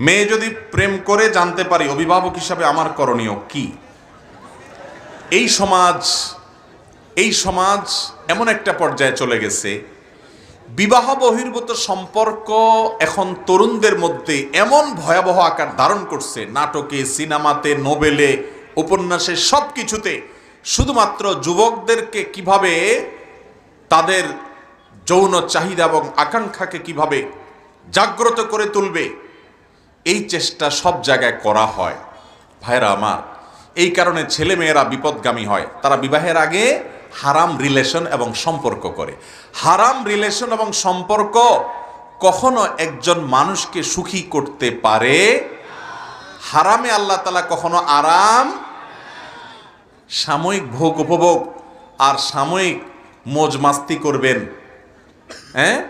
মেয়ে যদি প্রেম করে জানতে পারি, অভিভাবক হিসাবে আমার করণীয় কি? এই সমাজ এই সমাজ এমন একটা পর্যায়ে চলে গেছে, বিবাহ বহির্ভূত সম্পর্ক এখন তরুণদের মধ্যে এমন ভয়াবহ আকার ধারণ করছে, নাটকে, সিনেমাতে, নোবেলে, উপন্যাসে সব কিছুতে শুধুমাত্র যুবকদেরকে কীভাবে তাদের যৌন চাহিদা এবং আকাঙ্ক্ষাকে কীভাবে জাগ্রত করে তুলবে এই চেষ্টা সব জায়গায় করা হয়। ভাইরা আমার, এই কারণে ছেলে মেয়েরা বিপদগামী হয়। তারা বিবাহের আগে হারাম রিলেশন এবং সম্পর্ক করে। হারাম রিলেশন এবং সম্পর্ক কখনো একজন মানুষকে সুখী করতে পারে? হারামে আল্লাহ তালা কখনো আরাম? সাময়িক ভোগ উপভোগ আর সাময়িক মোজ মাস্তি করবেন। হ্যাঁ?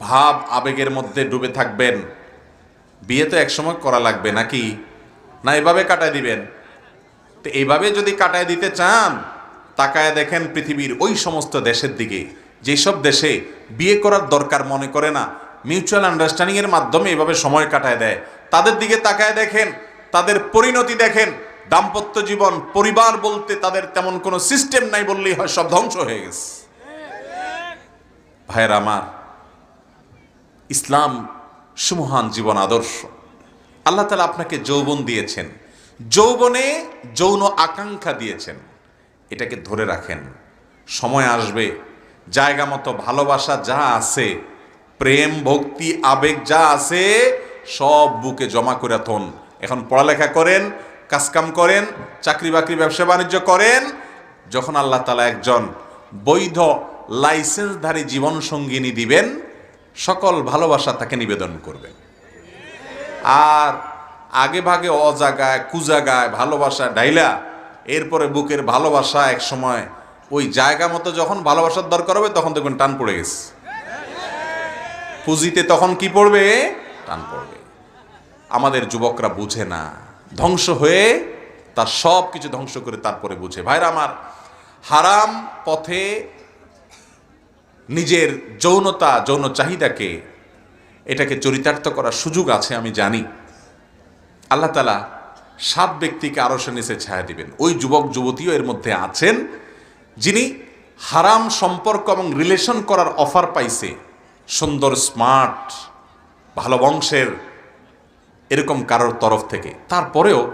ভাব আবেগের মধ্যে ডুবে থাকবেন। বিয়ে তো একসময় করা লাগবে নাকি? না, এভাবে কাটায় দিবেন। তো এইভাবে যদি কাটায় দিতে চান, তাকায় দেখেন পৃথিবীর ওই সমস্ত দেশের দিকে। যেসব দেশে বিয়ে করার দরকার মনে করে না মিউচুয়াল আন্ডারস্ট্যান্ডিং এর মাধ্যমে এভাবে সময় কাটায় দেয়। তাদের দিকে তাকায় দেখেন, তাদের পরিণতি দেখেন। দাম্পত্য জীবন, পরিবার বলতে তাদের তেমন কোনো সিস্টেম নাই বললেই হয় সব ধ্বংস হয়ে গেছে। ভাইয়ের আমার, ইসলাম সুমহান জীবন আদর্শ। আল্লাহ তালা আপনাকে যৌবন দিয়েছেন। যৌবনে যৌন আকাঙ্ক্ষা দিয়েছেন। এটাকে ধরে রাখেন। সময় আসবে, জায়গা মতো ভালোবাসা যা আছে, প্রেম, ভক্তি, আবেগ যা আছে, সব বুকে জমা করে থন এখন পড়ালেখা করেন, কাজকাম করেন চাকরি বাকরি ব্যবসা বাণিজ্য করেন, যখন আল্লাহ তালা একজন বৈধ লাইসেন্সধারী জীবন সঙ্গিনী দিবেন সকল ভালোবাসা তাকে নিবেদন করবেন আর আগে ভাগে অজাগায়, কুজাগায় ভালোবাসা ডাইলা, এরপরে বুকের ভালোবাসা এক সময় ওই জায়গা মতো যখন ভালোবাসার দরকার হবে তখন দেখবেন টান পড়ে গেছে। পুঁজিতে তখন কি পড়বে? টান পড়বে। আমাদের যুবকরা বুঝে না। ধ্বংস হয়ে তার সব কিছু ধ্বংস করে তারপরে বুঝে। ভাইরা আমার, হারাম পথে নিজের যৌনতা, যৌন চাহিদাকে এটাকে চরিতার্থ করার সুযোগ আছে, আমি জানি। আল্লাহ তালা সাত ব্যক্তিকে আরও সে নিচে ছায়া দিবেন। ওই যুবক, যুবতীও এর মধ্যে আছেন যিনি হারাম সম্পর্ক এবং রিলেশন করার অফার পাইছে। সুন্দর স্মার্ট ভালো বংশের এরকম কারোর তরফ থেকে। তারপরেও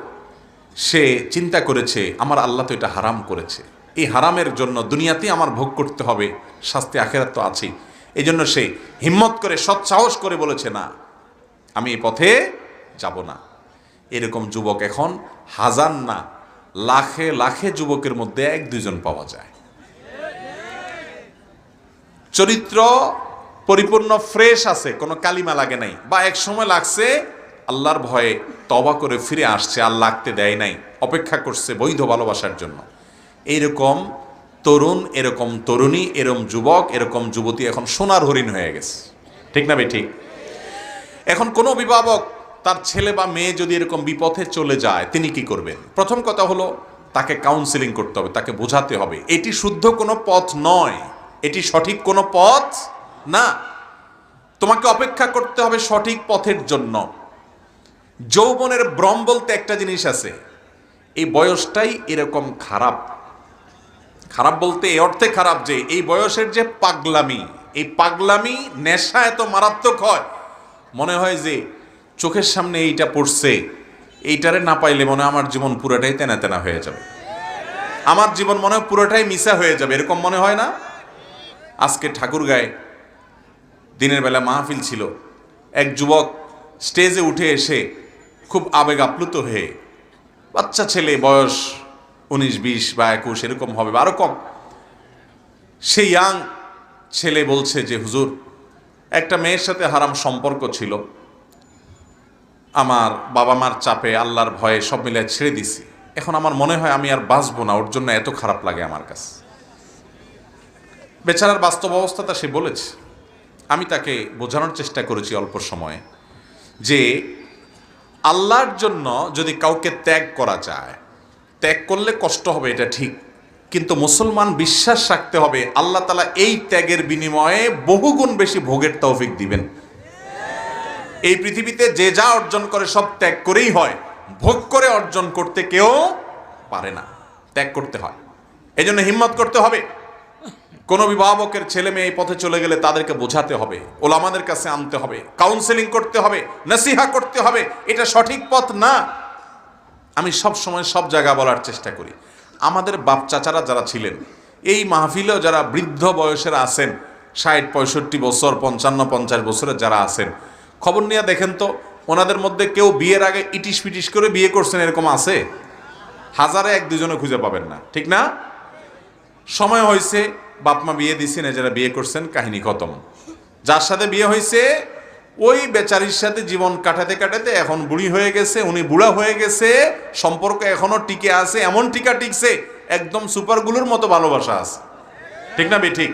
সে চিন্তা করেছে, আমার আল্লাহ তো এটা হারাম করেছে। এই হারামের জন্য দুনিয়াতেই আমার ভোগ করতে হবে, শাস্তি আখেরাত তো আছেই। এই জন্য সে হিম্মত করে সৎসাহস করে বলেছে, না, আমি এই পথে যাব না। এরকম যুবক এখন হাজার না, লাখে লাখে যুবকের মধ্যে এক দুজন পাওয়া যায়। চরিত্র পরিপূর্ণ ফ্রেশ আছে, কোনো কালিমা লাগে নাই, বা এক সময় লাগছে আল্লাহর ভয়ে তবা করে ফিরে আসছে, আর লাগতে দেয় নাই, অপেক্ষা করছে বৈধ ভালোবাসার জন্য। এইরকম তরুণ, এরকম তরুণী, এরকম যুবক, এরকম যুবতী এখন সোনার হরিণ হয়ে গেছে। ঠিক না ভাই ঠিক এখন কোনো অভিভাবক তার ছেলে বা মেয়ে যদি এরকম বিপথে চলে যায়, তিনি কি করবেন? প্রথম কথা হলো, তাকে কাউন্সিলিং করতে হবে, তাকে বোঝাতে হবে। এটি শুদ্ধ কোনো পথ নয়। এটি সঠিক কোনো পথ না। তোমাকে অপেক্ষা করতে হবে সঠিক পথের জন্য। যৌবনের ভ্রম বলতে একটা জিনিস আছে। এই বয়সটাই এরকম খারাপ। খারাপ বলতে এই অর্থে খারাপ যে এই বয়সের যে পাগলামি, এই পাগলামি নেশা এত মারাত্মক হয়। মনে হয় যে চোখের সামনে এইটা পড়ছে, এইটারে না পাইলে মনে আমার জীবন পুরোটাই তেনা তেনা হয়ে যাবে। আমার জীবন মনে হয় পুরোটাই মিশা হয়ে যাবে, এরকম মনে হয় না? আজকে ঠাকুর গায়ে দিনের বেলা মাহফিল ছিল। এক যুবক স্টেজে উঠে এসে খুব আবেগ আপ্লুত হয়ে বাচ্চা ছেলে বয়স উনিশ, বিশ বা একুশ, এরকম হবে বা আরও কম। সেই ইয়াং ছেলে বলছে যে, হুজুর, একটা মেয়ের সাথে হারাম সম্পর্ক ছিল। আমার বাবা মার চাপে, আল্লাহর ভয়ে সব মিলে ছেড়ে দিছি। এখন আমার মনে হয় আমি আর বাঁচবো না, ওর জন্য এত খারাপ লাগে আমার কাছে। বেচারার বাস্তব অবস্থাটা সে বলেছে। আমি তাকে বোঝানোর চেষ্টা করেছি অল্প সময়ে যে, আল্লাহর জন্য যদি কাউকে ত্যাগ করা যায় ত্যাগ করলে কষ্ট হবে, এটা ঠিক। কিন্তু মুসলমান বিশ্বাস রাখতে হবে, আল্লাহ তালা এই ত্যাগের বিনিময়ে বহুগুণ বেশি ভোগের তৌফিক দিবেন। এই পৃথিবীতে যে যা অর্জন করে সব ত্যাগ করেই হয়, ভোগ করে অর্জন করতে কেউ পারে না, ত্যাগ করতে হয়। এই জন্য হিম্মত করতে হবে। কোনো অভিভাবকের ছেলে মেয়ে এই পথে চলে গেলে তাদেরকে বোঝাতে হবে, ওলামাদের কাছে আনতে হবে কাউন্সেলিং করতে হবে, নসিহা করতে হবে, এটা সঠিক পথ না। আমি সব সময় সব জায়গা বলার চেষ্টা করি। আমাদের বাপ চাচারা যারা ছিলেন, এই মাহফিলেও যারা বৃদ্ধ বয়সের আছেন, ষাট, পঁয়ষট্টি বছর, পঞ্চান্ন, পঞ্চাশ বছরের যারা আছেন, খবর নিয়ে দেখেন তো, ওনাদের মধ্যে কেউ বিয়ের আগে ইটিস পিটিস করে বিয়ে করছেন এরকম আছে? হাজারে এক দুজনে খুঁজে পাবেন না, ঠিক না? সময় হয়েছে বাপমা বিয়ে দিছেন যারা বিয়ে করছেন, কাহিনী খতম। যার সাথে বিয়ে হয়েছে ওই বেচারির সাথে জীবন কাটাতে কাটাতে এখন বুড়ি হয়ে গেছে, উনি বুড়া হয়ে গেছে, সম্পর্ক এখনও টিকে আছে, এমন টিকা টিকছে, একদম সুপারগুলোর মতো ভালোবাসা আছে। ঠিক না বে ঠিক।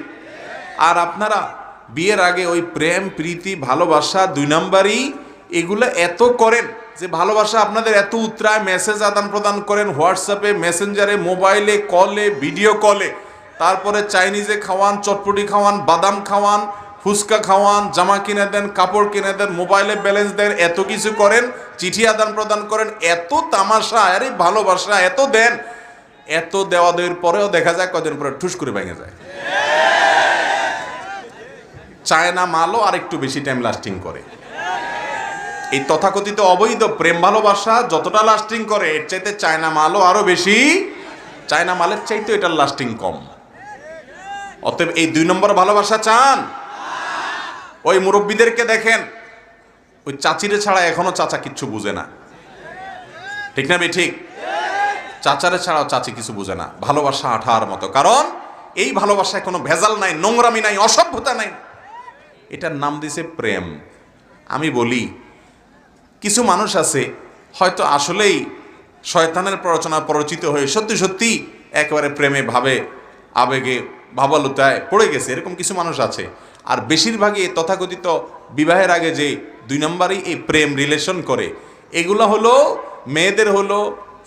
আর আপনারা, বিয়ের আগে ওই প্রেম, প্রীতি, ভালোবাসা, দুই নাম্বারই, এগুলো এত করেন যে ভালোবাসা আপনাদের এত উত্তরায় মেসেজ আদান প্রদান করেন হোয়াটসঅ্যাপে মেসেঞ্জারে মোবাইলে কলে ভিডিও কলে তারপরে চাইনিজে খাওয়ান, চটপটি খাওয়ান, বাদাম খাওয়ান ফুচকা খাওয়ান, জামা কিনে দেন, কাপড় কিনে দেন, মোবাইলে ব্যালেন্স দেন, এত কিছু করেন, চিঠি আদান প্রদান করেন, এত তামাশা, আরে ভালোবাসা, এত দেন, এত দেওয়া দেওয়ার পরেও দেখা যায় কদিন পরে ঠুস করে ভেঙে যায়। চায়না মালও আর একটু বেশি টাইম লাস্টিং করে। এই তথাকথিত অবৈধ প্রেম ভালোবাসা যতটা লাস্টিং করে, এর চাইতে চায়না মালও আরও বেশি। চায়না মালের চাইতে এটার লাস্টিং কম। অতএব এই দুই নম্বর ভালোবাসা চান। ওই মুরব্বীদেরকে দেখেন, ওই চাচিরে ছাড়া এখনও চাচা কিচ্ছু বুঝে না। ঠিক না ঠিক চাচারে ছাড়াও চাচি কিছু বুঝে না। ভালোবাসা আঠার মতো। কারণ এই ভালোবাসায় কোনো ভেজাল নাই, নোংরামি নাই, অসভ্যতা নাই। এটার নাম দিছে প্রেম। আমি বলি, কিছু মানুষ আছে, হয়তো আসলেই শয়তানের প্ররোচনা পরিচিত হয়ে সত্যি সত্যি একেবারে প্রেমে ভাবে আবেগে ভাবালুতায় পড়ে গেছে, এরকম কিছু মানুষ আছে। আর বেশিরভাগই তথাকথিত বিবাহের আগে যে দুই নম্বরই এই প্রেম রিলেশন করে, এগুলো হলো মেয়েদের হলো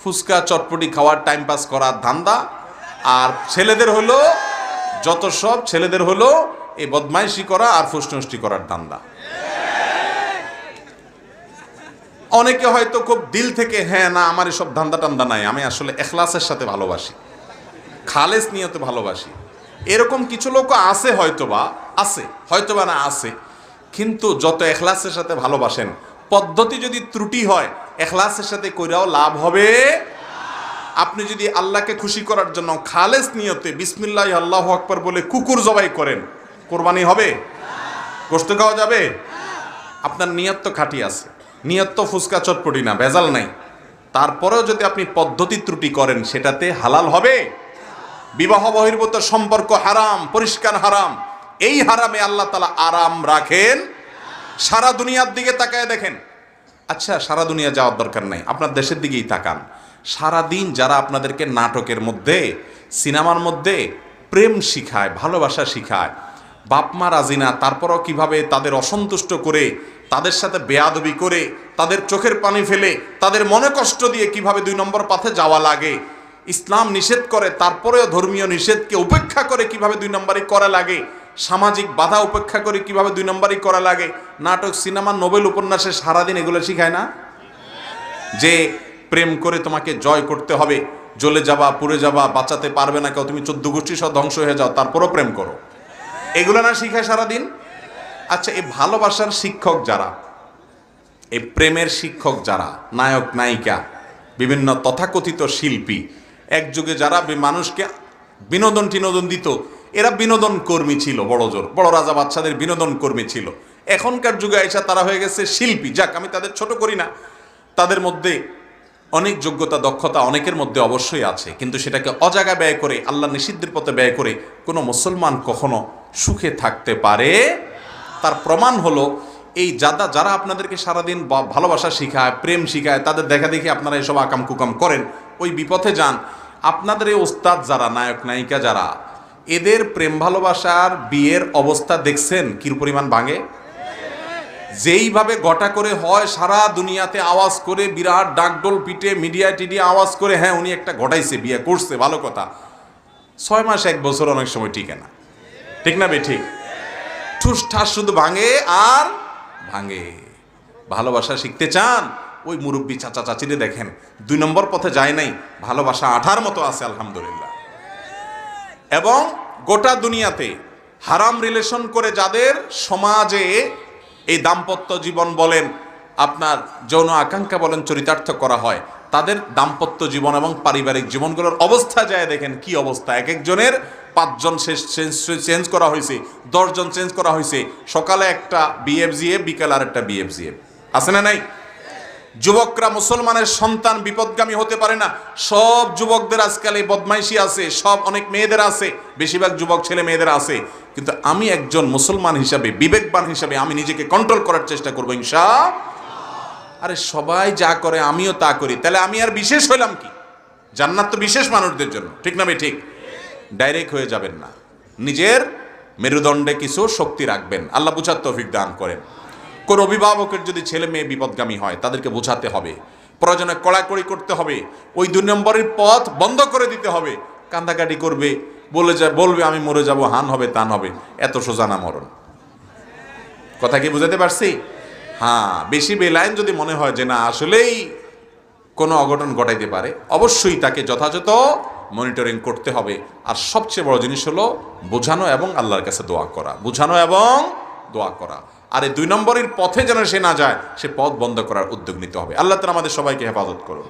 ফুচকা চটপটি খাওয়ার টাইম পাস করার ধান্দা, আর ছেলেদের হলো যত সব ছেলেদের হলো এই বদমাইশি করা আর ফুসনষ্টি করার ধান্দা। অনেকে হয়তো খুব দিল থেকে হ্যাঁ না, আমার এসব ধান্দা টান্দা নাই, আমি আসলে এখলাসের সাথে ভালোবাসি। খালেস নিয়তে ভালোবাসি। এরকম কিছু লোক আছে হয়তোবা আছে, হয়তোবা না আছে, কিন্তু যত এখলাসের সাথে ভালোবাসেন, পদ্ধতি যদি ত্রুটি হয়, এখলাসের সাথে কইরাও লাভ হবে। আপনি যদি আল্লাহকে খুশি করার জন্য খালেস নিয়তে বিসমিল্লাহ আল্লাহ আকবর বলে কুকুর জবাই করেন, কোরবানি হবে? গোস্ত খাওয়া যাবে? আপনার নিয়ত তো খাঁটি আছে, নিয়ত তো ফুচকা চটপটি না, ভেজাল নাই। তারপরেও যদি আপনি পদ্ধতি ত্রুটি করেন, সেটাতে হালাল হবে? বিবাহ বহির্ভূত সম্পর্ক হারাম, পরিষ্কার হারাম, এই হারামে আল্লাহ তালা আরাম রাখেন। সারা দুনিয়ার দিকে তাকায় দেখেন। আচ্ছা সারা দুনিয়া যাওয়ার দরকার নাই, আপনার দেশের দিকেই তাকান। সারা দিন যারা আপনাদেরকে নাটকের মধ্যে, সিনেমার মধ্যে প্রেম শিখায়, ভালোবাসা শিখায়, বাপমা রাজি না, তারপরও কীভাবে তাদের অসন্তুষ্ট করে, তাদের সাথে বেয়াদবি করে, তাদের চোখের পানি ফেলে, তাদের মনে কষ্ট দিয়ে কীভাবে দুই নম্বর পথে যাওয়া লাগে ইসলাম নিষেধ করে, তারপরেও ধর্মীয় নিষেধকে উপেক্ষা করে কীভাবে দুই নম্বরই করা লাগে? সামাজিক বাধা উপেক্ষা করে কীভাবে দুই নম্বরই করা লাগে? নাটক, সিনেমা, নোবেল উপন্যাসে সারাদিন এগুলো শিখায় না? যে প্রেম করে তোমাকে জয় করতে হবে, জ্বলে যাবা, পুড়ে যাবা, বাঁচাতে পারবে না কেউ, তুমি চোদ্দ গোষ্ঠী সব ধ্বংস হয়ে যাও, তারপরও প্রেম করো। এগুলো না শিখায় সারাদিন? আচ্ছা এই ভালোবাসার শিক্ষক যারা, এই প্রেমের শিক্ষক যারা, নায়ক, নায়িকা, বিভিন্ন তথাকথিত শিল্পী এক যুগে যারা মানুষকে বিনোদন টিনোদন দিত, এরা বিনোদন কর্মী ছিল বড় জোর। বড় রাজা বাচ্চাদের বিনোদন কর্মী ছিল। এখনকার যুগে আইসা তারা হয়ে গেছে শিল্পী। যাক, আমি তাদের ছোট করি না। তাদের মধ্যে অনেক যোগ্যতা, দক্ষতা অনেকের মধ্যে অবশ্যই আছে। কিন্তু সেটাকে অজাগা ব্যয় করে আল্লাহ নিষিদ্ধের পথে ব্যয় করে কোনো মুসলমান কখনো সুখে থাকতে পারে? তার প্রমাণ হলো, এই যাদা যারা আপনাদেরকে সারাদিন ভালোবাসা শিখায়, প্রেম শিখায়, তাদের দেখা দেখি আপনারা এসব আকাম কুকাম করেন। ওই বিপথে যান। আপনাদের এই ওস্তাদ যারা, নায়ক, নায়িকা যারা, এদের প্রেম ভালোবাসার বিয়ের অবস্থা দেখছেন কির পরিমাণ ভাঙে যেইভাবে গটা করে হয়, সারা দুনিয়াতে আওয়াজ করে, বিরাট ডাকডোল পিটে মিডিয়া টিডিয়া আওয়াজ করে হ্যাঁ উনি একটা ঘটাইছে, বিয়ে করছে, ভালো কথা। ছয় মাস, এক বছর অনেক সময় টিকে না। ঠিক না বে, ঠিক? ঠুস ঠাস শুধু ভাঙে আর ভাঙে। ভালোবাসা শিখতে চান? ওই মুরব্বী চাচা চাচিরে দেখেন। দুই নম্বর পথে যায় নাই, ভালোবাসা আঠার মতো আছে, আলহামদুলিল্লাহ। এবং গোটা দুনিয়াতে হারাম রিলেশন করে যাদের সমাজে এই দাম্পত্য জীবন বলেন, আপনার যৌন আকাঙ্ক্ষা বলেন, চরিতার্থ করা হয়, তাদের দাম্পত্য জীবন এবং পারিবারিক জীবনগুলোর অবস্থা যায়, দেখেন কি অবস্থা। এক একজনের পাঁচজন চেঞ্জ করা হয়েছে, দশজন চেঞ্জ করা হয়েছে। সকালে একটা বিএফজিএফ, বিকালে আর একটা বিএফজিএফ। আছে না নাই? যুবকরা মুসলমানের সন্তান বিপদগামী হতে পারে না। সব যুবকদের আজকাল এই বদমাইশি আছে, সব অনেক মেয়েদের আছে, বেশিরভাগ যুবক ছেলে মেয়েদের আছে। কিন্তু আমি একজন মুসলমান হিসাবে, বিবেকবান হিসাবে আমি নিজেকে কন্ট্রোল করার চেষ্টা করব ইনশা আরে সবাই যা করে, আমিও তা করি। তাহলে আমি আর বিশেষ হইলাম কি? জান্নাত তো বিশেষ মানুষদের জন্য, ঠিক না ঠিক। ডাইরেক্ট হয়ে যাবেন না। নিজের মেরুদণ্ডে কিছু শক্তি রাখবেন। আল্লাহ বুঝার তৌফিক দান করেন। কোন অভিভাবকের যদি ছেলে মেয়ে বিপদগামী হয়, তাদেরকে বোঝাতে হবে। প্রয়োজনে কড়াকড়ি করতে হবে। ওই দুই নম্বরের পথ বন্ধ করে দিতে হবে। কান্দাকাটি করবে, বলে যা, বলবে, আমি মরে যাব, হান হবে, তান হবে। এত সোজা না মরণ। কথা কি বুঝাতে পারছি? হ্যাঁ বেশি বেলাইন যদি মনে হয় যে না, আসলেই কোনো অঘটন ঘটাইতে পারে, অবশ্যই তাকে যথাযথ মনিটরিং করতে হবে। আর সবচেয়ে বড় জিনিস হলো, বোঝানো এবং আল্লাহর কাছে দোয়া করা। বোঝানো এবং দোয়া করা। আর এই দুই নম্বরের পথে যেন সে না যায়, সে পথ বন্ধ করার উদ্যোগ নিতে হবে। আল্লাহ তালা আমাদের সবাইকে হেফাজত করুন।